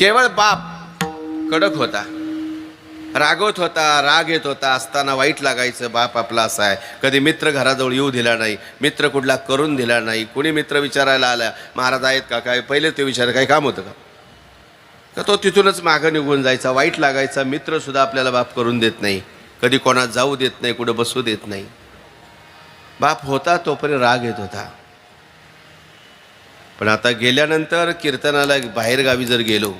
केवळ बाप कडक होता. रागवत होता राग येत होता असताना वाईट लागायचं बाप आपला असा आहे. कधी मित्र घराजवळ येऊ दिला नाही मित्र कुठला करून दिला नाही कुणी मित्र विचारायला आला महाराज आहेत का काय? पहिले ते विचार काही काम होतं का? का तो तिथूनच मागं निघून जायचा वाईट लागायचा मित्रसुद्धा आपल्याला बाप करून देत नाही. कधी कोणात जाऊ देत नाही कुठं बसू देत नाही. बाप होता तोपर्यंत राग येत होता. पण आता गेल्यानंतर कीर्तनाला बाहेरगावी जर गेलो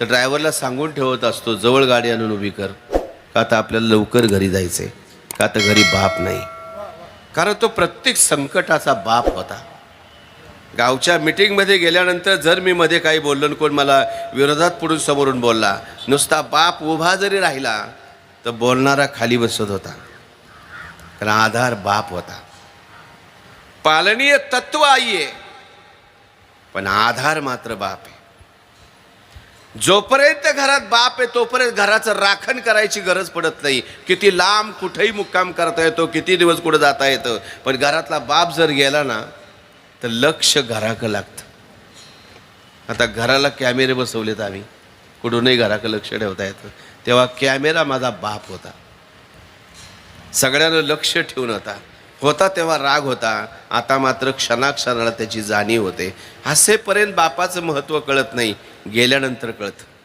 तर ड्रायव्हरला सांगून ठेवत असतो जवळ गाडी आणून उभी कर का आता आपल्याला लवकर घरी जायचंय का आता घरी बाप नाही. कारण तो प्रत्येक संकटाचा बाप होता. गावच्या मिटिंगमध्ये गेल्यानंतर जर मी मध्ये काही बोललो कोण मला विरोधात पुढून समोरून बोलला नुसता बाप उभा जरी राहिला तर बोलणारा खाली बसत होता. कारण आधार बाप होता. पालनीय तत्व आई आहे पण आधार मात्र बाप आहे. जोपर्यंत घरात बाप आहे तोपर्यंत घराचं राखण करायची गरज पडत नाही. किती लांब कुठेही मुक्काम करता येतो किती दिवस कुठं जाता येतं. पण घरातला बाप जर गेला ना तर लक्ष घराकं लागतं. आता घराला कॅमेरे बसवलेत आम्ही. कुठूनही घराकं लक्ष ठेवता येतं. तेव्हा कॅमेरा माझा बाप होता. सगळ्यांना लक्ष ठेवून होता. होता तेव्हा राग होता. आता मात्र क्षणाक्षणाला त्याची जाणीव होते. असेपर्यंत बापाचं महत्त्व कळत नाही. गेल्यानंतर कळतं.